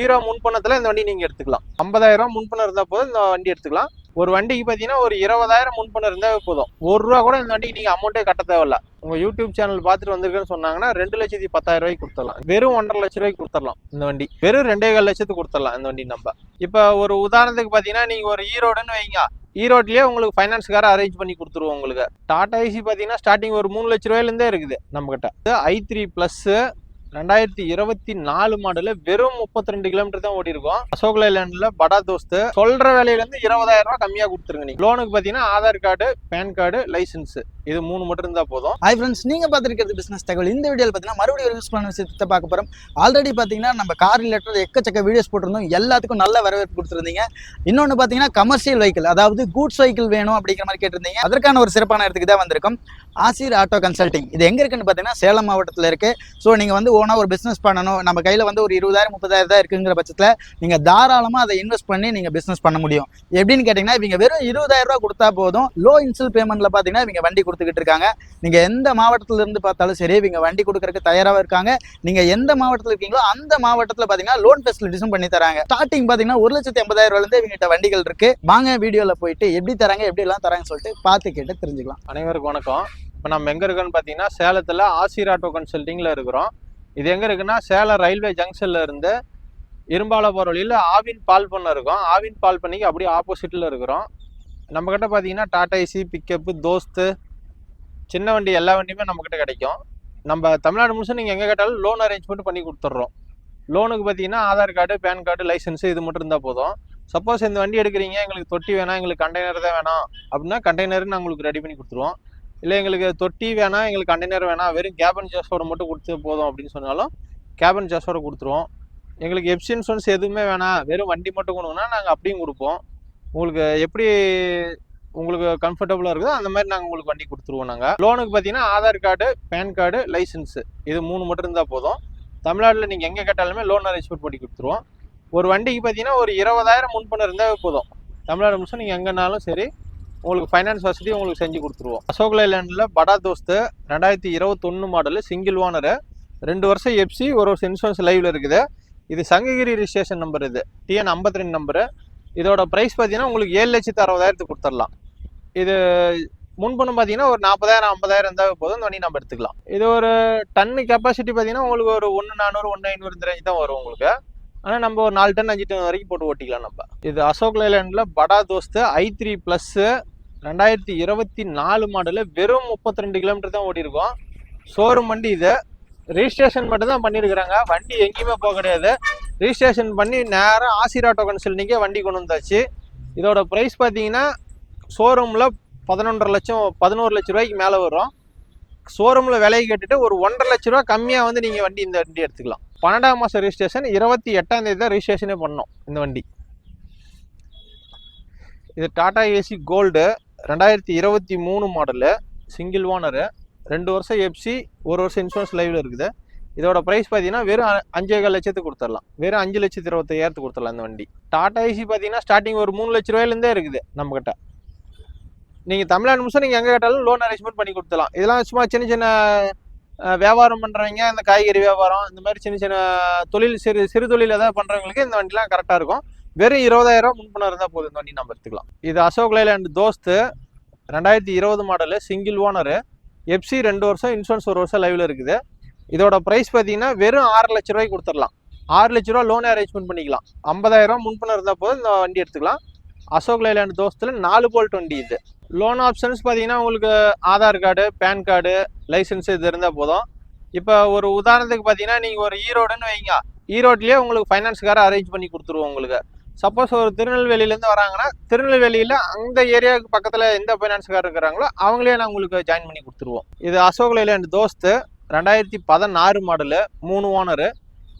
Hero முன்பணத்தில் இந்த வண்டி நீங்கள் எடுத்துக்கலாம். ஐம்பதாயிரம் முன்பணம் இருந்தால் போதும் இந்த வண்டி எடுத்துக்கலாம். ஒரு வண்டிக்கு பார்த்தீங்கன்னா ஒரு இருபதாயிரம் முன்பணம் இருந்தாவே போதும். ஒரு ரூபா கூட இந்த வண்டிக்கு நீங்கள் அமௌண்ட்டே கட்ட தேவையில்ல. உங்கள் யூடியூப் சேனல் பார்த்துட்டு வந்திருக்குன்னு சொன்னாங்கன்னா ரெண்டு லட்சத்தி பத்தாயிரம் ரூபாய்க்கு கொடுத்துடலாம். வெறும் ஒன்றரை லட்ச ரூபாய்க்கு கொடுத்துடலாம் இந்த வண்டி. வெறும் ரெண்டே கால் லட்சத்துக்கு கொடுத்துடலாம் இந்த வண்டி நம்ம. இப்போ ஒரு உதாரணத்துக்கு பார்த்தீங்கன்னா நீங்கள் ஒரு ஈரோடுன்னு வைங்க. ஈரோட்லயே உங்களுக்கு ஃபைனான்ஸ்கார அரேஞ்ச் பண்ணி கொடுத்துருவோம் உங்களுக்கு. டாடா ஐசி பார்த்தீங்கன்னா ஸ்டார்டிங் ஒரு மூணு லட்ச ரூபாயிலேருந்தே இருக்குது நம்மகிட்ட. ஐ த்ரீ ப்ளஸ்ஸு ரெண்டாயிரத்தி இருபத்தி நாலு மாடலு வெறும் முப்பத்தி ரெண்டு கிலோமீட்டர் தான் ஓடி இருக்கும் அசோக் லேண்ட்ல படா தோஸ்து. சொல்ற வேலையில இருந்து இருபதாயிரம் ரூபாய் கம்மியா கொடுத்துருங்க நீங்க. லோனுக்கு பாத்தீங்கன்னா Aadhaar card PAN card licence இது மூணு மட்டும் இருந்தா போதும். ஹாய் ஃப்ரெண்ட்ஸ் நீங்க பார்த்துருக்கிறது பிசினஸ் தகவல். இந்த வீடியோவில் பார்த்தீங்கன்னா மறுபடியும் யூஸ் பண்ண விஷயத்தை பார்க்க போறோம். ஆல்ரெடி பார்த்தீங்கன்னா நம்ம கார் ரிலேட்டட் எக்கச்சக்க வீடியோஸ் போட்டிருந்தோம். எல்லாத்துக்கும் நல்ல வரவேற்பு கொடுத்துருந்தீங்க. இன்னொன்று பார்த்தீங்கன்னா கமர்ஷியல் வெஹிக்கிள் அதாவது கூட்ஸ் வெஹிக்கிள் வேணும் அப்படிங்கிற மாதிரி கேட்டிருந்தீங்க. அதற்கான ஒரு சிறப்பான இடத்துக்கு தான் வந்திருக்கும். ஆசிர் ஆட்டோ கன்சல்டிங் இது எங்க இருக்குன்னு பார்த்தீங்கன்னா சேலம் மாவட்டத்தில் இருக்கு. ஸோ நீங்க வந்து ஓனா ஒரு பிசினஸ் பண்ணணும். நம்ம கையில வந்து ஒரு இருபதாயிரம் முப்பதாயிரம் தான் இருக்குங்கிற பட்சத்தில் நீங்க தாராளமா அதை இன்வெஸ்ட் பண்ணி நீங்க பிசினஸ் பண்ண முடியும். எப்படின்னு கேட்டிங்கன்னா இவங்க வெறும் இருபதாயிரம் ரூபா கொடுத்தா போதும். லோ இன்சல் பேமெண்ட்ல பார்த்தீங்கன்னா இவங்க வண்டி கொடுத்துக்கிட்டு இருக்காங்க. நீங்க எந்த மாவட்டத்துல இருந்து பார்த்தாலும் சரி இவங்க வண்டி கொடுக்கறதுக்கு தயாராக இருக்காங்க. நீங்க எந்த மாவட்டத்தில் இருக்கீங்களோ அந்த மாவட்டத்தில் பார்த்தீங்கன்னா லோன் ஃபெசிலிட்டிஸும் பண்ணி தராங்க. ஸ்டார்டிங் பார்த்தீங்கன்னா ஒரு லட்சத்தி எண்பதாயிரம் ரூபாயிலிருந்து இவங்ககிட்ட வண்டிகள் இருக்கு. வாங்க வீடியோவில் போயிட்டு எப்படி தராங்க எப்படி எல்லாம் தராங்கன்னு சொல்லிட்டு பார்த்து கேட்டு தெரிஞ்சுக்கலாம். அனைவருக்கும் வணக்கம். இப்போ நம்ம எங்க இருக்கோன்னு பார்த்தீங்கன்னா சேலத்தில் ஆசிர் ஆட்டோ கன்சல்டிங்ல இருக்கிறோம். இது எங்கே இருக்குன்னா சேலம் ரயில்வே ஜங்ஷன்ல இருந்து இரும்பால போகிற வழியில் ஆவின் பால் பண்ண இருக்கும். ஆவின் பால் பண்ணிக்கு அப்படியே ஆப்போசிட்டில் இருக்கிறோம். நம்மக்கிட்ட பார்த்தீங்கன்னா டாடா ஏசி பிக்கப்பு தோஸ்து சின்ன வண்டி எல்லா வண்டியுமே நம்மக்கிட்ட கிடைக்கும். நம்ம தமிழ்நாடு முழுசும் நீங்கள் எங்கே கேட்டாலும் லோன் அரேஞ்ச்மெண்ட் பண்ணி கொடுத்துட்றோம். லோனுக்கு பார்த்தீங்கன்னா Aadhaar card PAN card licence இது மட்டும் இருந்தால் போதும். சப்போஸ் இந்த வண்டி எடுக்கிறீங்க எங்களுக்கு தொட்டி வேணாம் எங்களுக்கு கண்டெய்னர் தான் வேணாம். அப்படின்னா கண்டெய்னர் நாங்கள் உங்களுக்கு ரெடி பண்ணி கொடுத்துருவோம். இல்லை எங்களுக்கு தொட்டி வேணாம் எங்களுக்கு கண்டெய்னர் வேணாம் வெறும் கேபன் ஜாஸோட மட்டும் கொடுத்து போதும் அப்படின்னு சொன்னாலும் கேபன் ஜாஸோட கொடுத்துருவோம். எங்களுக்கு எப்சி இன்சூரன்ஸ் எதுவுமே வேணாம். வெறும் வண்டி மட்டும் கொடுங்கன்னா நாங்கள் அப்படியும் கொடுப்போம். உங்களுக்கு எப்படி உங்களுக்கு கம்ஃபர்டபுளாக இருக்குதோ அந்த மாதிரி நாங்கள் உங்களுக்கு வண்டி கொடுத்துருவோம் நாங்கள் லோனுக்கு பார்த்தீங்கன்னா Aadhaar card PAN card licence இது மூணு மட்டும் இருந்தால் போதும். தமிழ்நாட்டில் நீங்கள் எங்கே கேட்டாலுமே லோன் அரேஞ்ச்மெண்ட் பண்ணி கொடுத்துருவோம். ஒரு வண்டிக்கு பார்த்தீங்கன்னா ஒரு இருபதாயிரம் முன்பணம் இருந்தால் போதும். தமிழ்நாடு முழுசும் நீங்கள் எங்கேனாலும் சரி உங்களுக்கு ஃபைனான்ஸ் வசதி உங்களுக்கு செஞ்சு கொடுத்துருவோம். அசோக் லைலேண்டில் படா தோஸ்து ரெண்டாயிரத்தி இருபத்தொன்று மாடலு சிங்கிள் ஓனரு ரெண்டு வருஷம் எப்சி ஒரு வருஷம் இன்சூரன்ஸ் லைவில் இருக்குது. இது சங்ககிரி ரிஜிஸ்ட்ரேஷன் நம்பர் இது. டிஎன் ஐம்பத்தி ரெண்டு நம்பரு இதோட ப்ரைஸ் பார்த்தீங்கன்னா உங்களுக்கு ஏழு லட்சத்து அறுபதாயிரத்துக்கு கொடுத்துடலாம். இது முன்பணம் பார்த்தீங்கன்னா ஒரு நாற்பதாயிரம் ஐம்பதாயிரம் இருந்தால் போதும். இந்த வண்டி நம்ம எடுத்துக்கலாம். இது ஒரு டன்னு கெப்பாசிட்டி பார்த்தீங்கன்னா உங்களுக்கு ஒரு ஒன்று நானூறு ஒன்று ஐநூறு இந்த ரேஞ்ச் தான் வரும் உங்களுக்கு. ஆனால் நம்ம ஒரு நாலு டன் அஞ்சு டன் வரைக்கும் போட்டு ஓட்டிக்கலாம் நம்ம. இது அசோக் லேலேண்டில் படா தோஸ்து ஐ த்ரீ ப்ளஸ்ஸு ரெண்டாயிரத்தி இருபத்தி நாலு மாடலு வெறும் முப்பத்தி ரெண்டு கிலோமீட்டர் தான் ஓடிருக்கோம் ஷோரூம் வண்டி இது. ரிஜிஸ்ட்ரேஷன் மட்டும் தான் பண்ணியிருக்கிறாங்க. வண்டி எங்கேயுமே போக கிடையாது. ரிஜிஸ்ட்ரேஷன் பண்ணி நேராக ஆசிர் ஆட்டோ கன்சல்டிங்கே வண்டி கொண்டு வந்தாச்சு. இதோட ப்ரைஸ் பார்த்தீங்கன்னா ஷோரூமில் பதினொன்றரை லட்சம் பதினோரு லட்ச ரூபாய்க்கு மேலே வரும். ஷோரூமில் விலையை கேட்டுட்டு ஒரு ஒன்றரை லட்ச ரூபா கம்மியாக வந்து நீங்கள் வண்டி இந்த வண்டி எடுத்துக்கலாம். பன்னெண்டாம் மாதம் ரிஜிஸ்ட்ரேஷன் இருபத்தி எட்டாம் தேதி தான் ரிஜிஸ்ட்ரேஷனே பண்ணோம் இந்த வண்டி. இது டாடா ஏசி கோல்டு ரெண்டாயிரத்தி இருபத்தி மூணு மாடலு சிங்கிள் ஓனரு ரெண்டு வருஷம் எப்சி ஒரு வருஷம் இன்சூரன்ஸ் லைவில் இருக்குது. இதோட ப்ரைஸ் பார்த்தீங்கன்னா வெறும் அஞ்சே கால் லட்சத்துக்கு கொடுத்துடலாம். வெறும் அஞ்சு லட்சத்து இருபத்தையாயிரத்துக்கு கொடுத்துடலாம் இந்த வண்டி. டாடா ஏசி பார்த்தீங்கன்னா ஸ்டார்டிங் ஒரு மூணு லட்ச ரூபாயிலேருந்தே இருக்குது நம்மக்கிட்ட நீங்கள் தமிழ்நாடு முழுசும் நீங்கள் எங்கே கேட்டாலும் லோன் அரேஞ்ச்மெண்ட் பண்ணி கொடுத்துலாம் இதெல்லாம் சும்மா சின்ன சின்ன வியாபாரம் பண்ணுறவங்க இந்த காய்கறி வியாபாரம் இந்த மாதிரி சின்ன சின்ன தொழில் சிறு சிறு தொழில் ஏதாவது பண்ணுறவங்களுக்கு இந்த வண்டிலாம் கரெக்டாக இருக்கும். வெறும் இருபதாயிரம் முன்பணம் இருந்தால் போதும் இந்த வண்டி நம்ம எடுத்துக்கலாம். இது அசோக் லைலாண்ட் தோஸ்து ரெண்டாயிரத்தி இருபது மாடலு சிங்கிள் ஓனரு எப்சி ரெண்டு வருஷம் இன்சூரன்ஸ் ஒரு வருஷம் லைவில் இருக்குது. இதோட ப்ரைஸ் பார்த்தீங்கன்னா வெறும் ஆறு லட்ச ரூபாய்க்கு கொடுத்துடலாம். ஆறு லட்ச ரூபா லோன் அரேஞ்ச்மெண்ட் பண்ணிக்கலாம். ஐம்பதாயிரம் முன்பணம் இருந்தால் போதும் இந்த வண்டி எடுத்துக்கலாம். அசோக் லைலாண்ட் தோஸ்தில் நாலு போல்ட் வண்டி இது. லோன் ஆப்ஷன்ஸ் பார்த்தீங்கன்னா உங்களுக்கு Aadhaar card PAN card licence இது இருந்தால் போதும். இப்போ ஒரு உதாரணத்துக்கு பார்த்தீங்கன்னா நீங்கள் ஒரு ஈரோடுன்னு வைங்க. ஈரோட்லேயே உங்களுக்கு ஃபைனான்ஸ்கார அரேஞ்ச் பண்ணி கொடுத்துருவோம் உங்களுக்கு. சப்போஸ் ஒரு திருநெல்வேலியிலேருந்து வராங்கன்னா திருநெல்வேலியில் அந்த ஏரியாவுக்கு பக்கத்தில் எந்த ஃபைனான்ஸ்காரர் இருக்கிறாங்களோ அவங்களே நான் உங்களுக்கு ஜாயின் பண்ணி கொடுத்துருவோம். இது அசோக் லேலேண்ட் தோஸ்து. ரெண்டாயிரத்தி பதினாறு மாடலு மூணு ஓனரு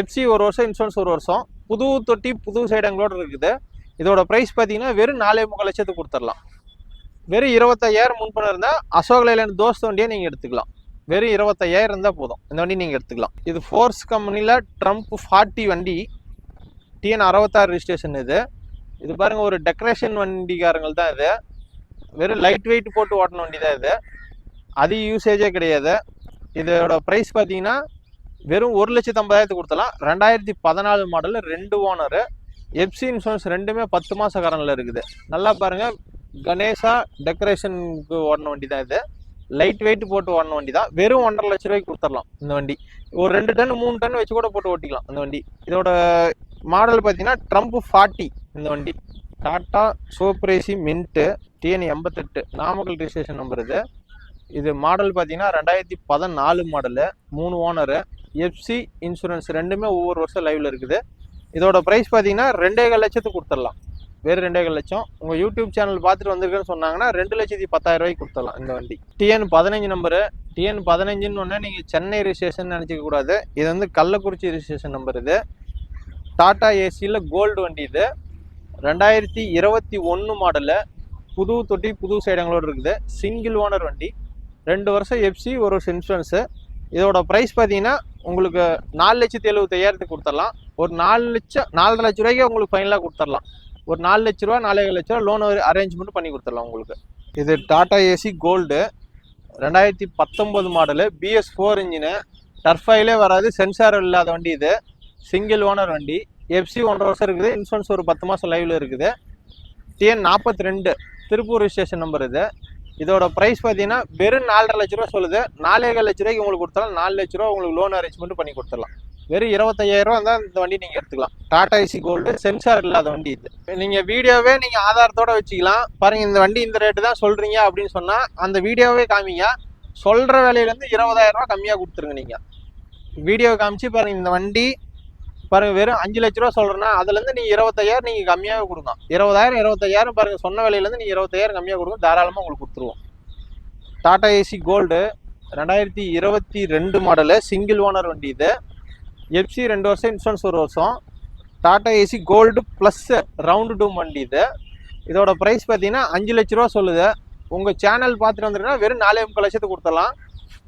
எஃப்சி ஒரு வருஷம் இன்சூரன்ஸ் ஒரு வருஷம். புது தொட்டி புது சைடங்களோடு இருக்குது. இதோட ப்ரைஸ் பார்த்தீங்கன்னா வெறும் நாலே முக்கால் லட்சத்துக்கு கொடுத்துடலாம். வெறும் இருபத்தையாயிரம் முன்பணம் இருந்தால் அசோக் லைலாண்ட் தோஸ் வண்டியை நீங்கள் எடுத்துக்கலாம். வெறும் இருபத்தையாயிரம் இருந்தால் போதும். இந்த வண்டி நீங்கள் எடுத்துக்கலாம். இது ஃபோர்ஸ் கம்பெனியில் ட்ரம்ப் ஃபார்ட்டி வண்டி. டிஎன் அறுபத்தாறு ரிஜிஸ்ட்ரேஷன் இது. இது பாருங்கள் ஒரு டெக்கரேஷன் வண்டிக்காரங்கள் தான் இது. வெறும் லைட் வெயிட் போட்டு ஓட்டின வண்டி தான் இது. அதிக யூசேஜே கிடையாது. இதோட ப்ரைஸ் பார்த்தீங்கன்னா வெறும் ஒரு லட்சத்து ஐம்பதாயிரத்து கொடுத்தலாம் ரெண்டாயிரத்தி பதினாலு மாடலில் ரெண்டு ஓனரு எஃப்சி இன்சூரன்ஸ் ரெண்டுமே பத்து மாத கரண்டில் இருக்குது. நல்லா பாருங்கள் கணேஷா டெக்கரேஷனுக்கு ஓடின வண்டி தான் இது. லைட் வெயிட் போட்டு ஓடின வண்டி தான் வெறும் ஒன்றரை லட்ச ரூபாய்க்கு கொடுத்துடலாம் இந்த வண்டி. ஒரு ரெண்டு டன் மூணு டன் வச்சு கூட போட்டு ஓட்டிக்கலாம் இந்த வண்டி. இதோட மாடல் பார்த்தீங்கன்னா ட்ரம்ப் ஃபார்ட்டி இந்த வண்டி. டாட்டா சோப்ரேசி மின்ட்டு டிஎன் எண்பத்தெட்டு நாமக்கல் ரிஜிஸ்ட்ரேஷன் நம்பர் இது. இது மாடல் பார்த்தீங்கன்னா ரெண்டாயிரத்தி பதினாலு மாடலு மூணு ஓனரு எஃப்சி இன்சூரன்ஸ் ரெண்டுமே ஒவ்வொரு வருஷம் லைவில் இருக்குது. இதோட ப்ரைஸ் பார்த்தீங்கன்னா ரெண்டே கால் லட்சத்துக்கு கொடுத்துடலாம். வேறு ரெண்டே கால் லட்சம். உங்கள் யூடியூப் சேனல் பார்த்துட்டு வந்திருக்குன்னு சொன்னாங்கன்னா ரெண்டு லட்சத்தி பத்தாயிரம் ரூபாய்க்கு கொடுத்துடலாம். இந்த வண்டி. டிஎன் பதினஞ்சு நம்பரு டிஎன் பதினஞ்சுன்னு ஒன்று நீங்கள் சென்னை ரிஜிஸ்ட்ரேஷன் நினச்சிக்க கூடாது. இது வந்து கள்ளக்குறிச்சி ரிஜிஸ்ட்ரேஷன் நம்பர் இது. டாடா ஏசியில் கோல்டு வண்டி இது. ரெண்டாயிரத்தி இருபத்தி ஒன்று மாடலு புது தொட்டி புது சைடங்களோடு இருக்குது. சிங்கிள் ஓனர் வண்டி. ரெண்டு வருஷம் எஃப்சி ஒரு வருஷம் இன்சூரன்ஸு இதோட ப்ரைஸ் பார்த்தீங்கன்னா உங்களுக்கு நாலு லட்சத்தி எழுபத்தையாயிரத்துக்கு கொடுத்துடலாம். ஒரு நாலு லட்சம் நாலரை லட்ச ரூபாய்க்கு உங்களுக்கு ஃபைனலாக கொடுத்துடலாம். ஒரு நாலு லட்ச ரூபா ஏழு லட்ச ரூபா லோன் அரேஞ்ச்மெண்ட் பண்ணி கொடுத்துடலாம் உங்களுக்கு. இது டாடா ஏசி கோல்டு ரெண்டாயிரத்தி பத்தொம்போது மாடலு பிஎஸ் ஃபோர் இன்ஜினு டர்ஃபைலே வராது சென்சார் இல்லாத வண்டி இது. சிங்கிள் ஓனர் வண்டி. எஃப்சி ஒன்றரை வருஷம் இருக்குது இன்சூரன்ஸ் ஒரு பத்து மாதம் லைவில் இருக்குது. டிஎன் நாற்பத்தி ரெண்டு திருப்பூர் ரிஜிஸ்ட்ரேஷன் நம்பர் இது. இதோட ப்ரைஸ் பார்த்தீங்கன்னா வெறும் நாலரை லட்ச ரூபா சொல்லுது. நாலேகால் லட்ச ரூபாய்க்கு உங்களுக்கு கொடுத்தாலும் நாலு லட்ச ரூபா உங்களுக்கு லோன் அரேஞ்ச்மெண்ட் பண்ணி கொடுத்துடலாம். வெறும் இருபத்தையாயிரம் ரூபா தான் இந்த வண்டி நீங்கள் எடுத்துக்கலாம். டாடா ஏசி கோல்டு சென்சார் இல்லாத வண்டி இது. நீங்கள் வீடியோவே நீங்கள் ஆதாரத்தோட வச்சுக்கலாம். பாருங்க இந்த வண்டி இந்த ரேட்டு தான் சொல்கிறீங்க அப்படின்னு சொன்னால் அந்த வீடியோவே காமிங்க. சொல்கிற விலையிலேருந்து இருபதாயிரம் ரூபா கம்மியாக கொடுத்துருங்க நீங்கள் வீடியோ காமிச்சு பாருங்க இந்த வண்டி பாருங்க வெறும் அஞ்சு லட்ச ரூபா சொல்றேன்னா அதுல இருந்து நீங்க இருபத்தையாயிரம் நீங்க கம்மியாக கொடுங்க இருபதாயிரம் இருபத்தையாயிரம் பாருங்க சொன்ன விலையில இருந்து நீங்க இருபத்தாயிரம் கம்மியாக கொடுங்க தாராளமா உங்களுக்கு கொடுத்துருவோம். டாடா ஏசி கோல்டு ரெண்டாயிரத்தி இருபத்தி ரெண்டு மாடலு சிங்கிள் ஓனர் வண்டி இது. எஃப்சி ரெண்டு வருஷம் இன்சூரன்ஸ் ஒரு வருஷம். Tata Ace Gold plus round டூம் வண்டி இது. இதோட ப்ரைஸ் பார்த்தீங்கன்னா அஞ்சு லட்ச ரூபா சொல்லுது. உங்கள் சேனல் பார்த்துட்டு வந்துருன்னா வெறும் நாலே முக்கால் லட்சத்துக்கு கொடுத்துடலாம்.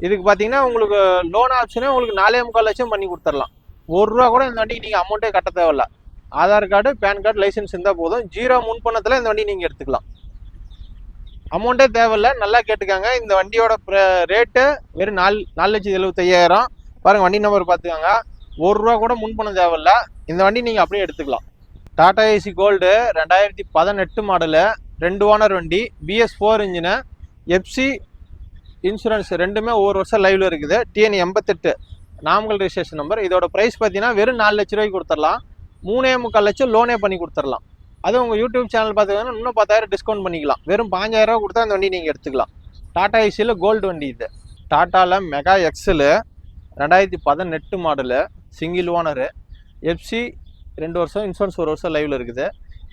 இதுக்கு பார்த்தீங்கன்னா உங்களுக்கு லோன் ஆப்ஷனே உங்களுக்கு நாலே முக்கால் லட்சம் பண்ணி கொடுத்துடலாம். ஒரு ரூபா கூட இந்த வண்டிக்கு நீங்கள் அமௌண்ட்டே கட்ட தேவையில்ல. Aadhaar card PAN card licence இருந்தால் போதும். ஜீரோ முன்பணத்தில் இந்த வண்டி நீங்கள் எடுத்துக்கலாம். அமௌண்ட்டே தேவையில்ல. நல்லா கேட்டுக்காங்க. இந்த வண்டியோட ரேட்டு வெறும் நாலு நாலு லட்சத்தி எழுபத்தையாயிரம் பாருங்கள் வண்டி நம்பர் பார்த்துக்கோங்க ஒரு ரூபா கூட முன் பணம் தேவையில்ல. இந்த வண்டி நீங்கள் அப்படியே எடுத்துக்கலாம். டாடா ஏசி கோல்டு ரெண்டாயிரத்தி பதினெட்டு மாடலு ரெண்டு ஓனர் வண்டி BS four engine FC insurance ரெண்டுமே ஒவ்வொரு வருஷம் லைவில் இருக்குது. டிஎன் எண்பத்தெட்டு. நாமக்கல் ரிஜிஸ்ட்ரேஷன் நம்பர் இதோட ப்ரைஸ் பார்த்தீங்கன்னா வெறும் நாலு லட்ச ரூபாய்க்கு கொடுத்துடலாம். மூணே முக்கால் லட்சம் லோனே பண்ணி கொடுத்துடலாம். அது உங்கள் யூடியூப் சேனல் பார்த்தீங்கன்னா இன்னும் பத்தாயிரம் டிஸ்கவுண்ட் பண்ணிக்கலாம். வெறும் பாஞ்சாயிரம் ரூபா கொடுத்தா அந்த வண்டி நீங்கள் எடுத்துக்கலாம். டாடா ஏசியில் கோல்டு வண்டி இது. டாட்டாவில் மெகா எக்ஸலு ரெண்டாயிரத்தி பதினெட்டு மாடலு சிங்கிள் ஓனரு எஃப்சி ரெண்டு வருஷம் இன்சூரன்ஸ் ஒரு வருஷம் லைவில் இருக்குது.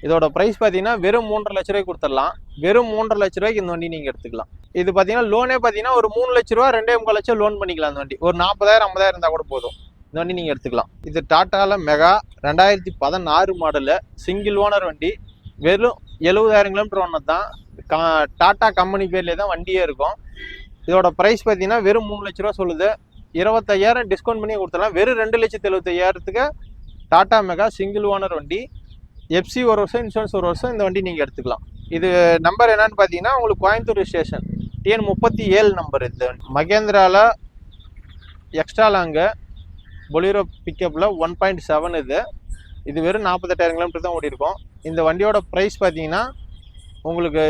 இதோட ப்ரைஸ் பார்த்தீங்கன்னா வெறும் மூன்றரை லட்ச ரூபாய்க்கு கொடுத்துடலாம். வெறும் மூன்றரை லட்ச ரூபாய்க்கு இந்த வண்டி நீங்கள் எடுத்துக்கலாம். இது பார்த்தீங்கன்னா லோனே பார்த்தீங்கன்னா ஒரு மூணு லட்ச ரூபா ரெண்டே முக்கால் லட்சம் லோன் பண்ணிக்கலாம் அந்த வண்டி. ஒரு நாற்பதாயிரம் ஐம்பதாயிரம் இருந்தால் கூட போதும். இந்த வண்டி நீங்கள் எடுத்துக்கலாம். இது டாட்டாவில் மெகா ரெண்டாயிரத்தி பதினாறு மாடலில் சிங்கிள் ஓனர் வண்டி. வெறும் எழுபதாயிரம் கிலோமீட்டர் ஒன்று தான் கா டாட்டா கம்பெனி பேர்லேயே தான் வண்டியே இருக்கும். இதோட ப்ரைஸ் பார்த்தீங்கன்னா வெறும் மூணு லட்ச ரூபா சொல்லுது. இருபத்தையாயிரம் டிஸ்கவுண்ட் பண்ணி கொடுத்துடலாம். வெறும் ரெண்டு லட்சத்தி எழுபத்தையாயிரத்துக்கு டாடா மெகா சிங்கிள் ஓனர் வண்டி எஃப்சி ஒரு வருஷம் இன்சூரன்ஸ் ஒரு வருஷம் இந்த வண்டி நீங்கள் எடுத்துக்கலாம். இது நம்பர் என்னன்னு பார்த்தீங்கன்னா உங்களுக்கு கோயம்புத்தூர் ஸ்டேஷன் டிஎன் முப்பத்தி ஏழு நம்பர் இந்த மகேந்திராவில் எக்ஸ்ட்ரா லாங்கு பொலிரோ பிக்கப்பில் ஒன் பாயிண்ட் செவன் இது. இது வெறும் நாற்பத்தெட்டாயிரம் கிலோமீட்டர் தான் ஓடி இருக்கும் இந்த வண்டியோட ப்ரைஸ் பார்த்தீங்கன்னா உங்களுக்கு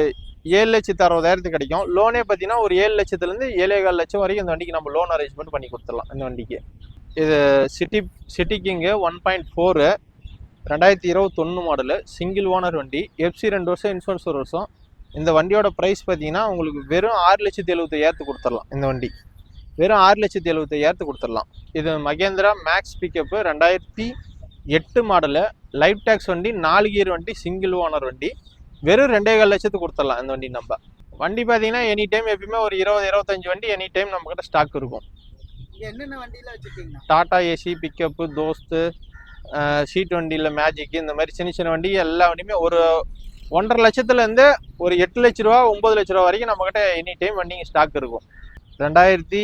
ஏழு லட்சத்து அறுபதாயிரத்துக்கு கிடைக்கும். லோனே பார்த்தீங்கன்னா ஒரு ஏழு லட்சத்துலேருந்து ஏழேகால் லட்சம் வரைக்கும் இந்த வண்டிக்கு நம்ம லோன் அரேஞ்ச்மெண்ட் பண்ணி கொடுத்துடலாம் இந்த வண்டிக்கு. இது city city king one point four ரெண்டாயிரத்தி இருபத்தொன்று மாடலு சிங்கிள் ஓனர் வண்டி எஃப்சி ரெண்டு வருஷம் இன்சூரன்ஸ் ஒரு வருஷம். இந்த வண்டியோட ப்ரைஸ் பார்த்தீங்கன்னா உங்களுக்கு வெறும் ஆறு லட்சத்தி எழுபத்தையாயிரத்து கொடுத்துடலாம் இந்த வண்டி. வெறும் ஆறு லட்சத்தி எழுபத்தையாயிரத்து கொடுத்துடலாம். இது மகேந்திரா மேக்ஸ் பிக்கப்பு ரெண்டாயிரத்தி எட்டு மாடலு லைஃப் டேக்ஸ் வண்டி நாலு கியர் வண்டி சிங்கிள் ஓனர் வண்டி. வெறும் ரெண்டே கால் லட்சத்துக்கு கொடுத்துடலாம் இந்த வண்டி நம்ம. வண்டி பார்த்தீங்கன்னா எனி டைம் எப்பயுமே ஒரு இருபது இருபத்தஞ்சு வண்டி எனி டைம் நம்மக்கிட்ட ஸ்டாக் இருக்கும் என்னென்ன வண்டியில வச்சிருக்கீங்க? Tata Ace pickup Dost seat வண்டியில் மேஜிக் இந்த மாதிரி சின்ன சின்ன வண்டி எல்லா வண்டியுமே ஒரு ஒன்றரை லட்சத்துலேருந்து ஒரு எட்டு லட்ச ரூபா ஒம்பது லட்ச ரூபா வரைக்கும் நம்மக்கிட்ட எனி டைம் வண்டிங்க ஸ்டாக் இருக்கும். ரெண்டாயிரத்தி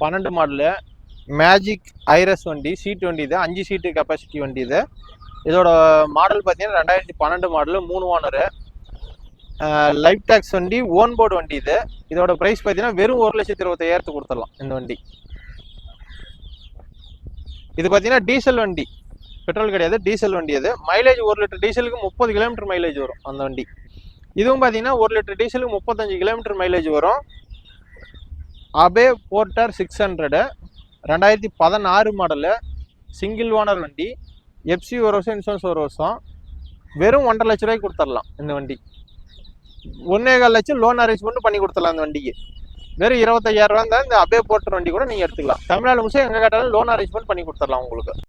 பன்னெண்டு மாடலு மேஜிக் ஐரஸ் வண்டி சீட் வண்டி இது அஞ்சு சீட்டு கெப்பாசிட்டி வண்டி இது. இதோட மாடல் பார்த்தீங்கன்னா ரெண்டாயிரத்தி பன்னெண்டு மாடலு மூணு ஓனரு லைஃப் டேக்ஸ் வண்டி ஓன் போர்டு வண்டி இது. இதோட ப்ரைஸ் பார்த்தீங்கன்னா வெறும் ஒரு லட்சத்தி இருபத்தையாயிரத்துக்கு கொடுத்துடலாம் இந்த வண்டி. இது பார்த்தீங்கன்னா டீசல் வண்டி. பெட்ரோல் கிடையாது டீசல் வண்டி அது மைலேஜ் ஒரு லிட்டர் டீசலுக்கு முப்பது கிலோமீட்டர் மைலேஜ் வரும் அந்த வண்டி. இதுவும் பார்த்தீங்கன்னா ஒரு லிட்டர் டீசலுக்கு முப்பத்தஞ்சு கிலோமீட்டர் மைலேஜ் வரும். அபே போர்ட்டர் சிக்ஸ் ஹண்ட்ரடு ரெண்டாயிரத்தி பதினாறு மாடலு சிங்கிள் ஓனர் வண்டி. எஃப்சி ஒரு வருஷம் இன்சூரன்ஸ் ஒரு வருஷம். வெறும் ஒன்றரை லட்ச ரூபாய்க்கு கொடுத்துடலாம் இந்த வண்டி. ஒன்றே கால் லட்சம் லோன் அரேஞ்ச்மெண்ட் பண்ணி கொடுத்துடலாம் அந்த வண்டிக்கு. வெறும் இருபத்தையாயிரம் ரூபா இருந்தால் இந்த அபே போர்ட்டர் வண்டி கூட நீங்கள் எடுத்துக்கலாம். தமிழ்நாடு முழுசே எங்கே கேட்டாலும் லோன் அரேஞ்ச்மெண்ட் பண்ணி கொடுத்துடலாம் உங்களுக்கு.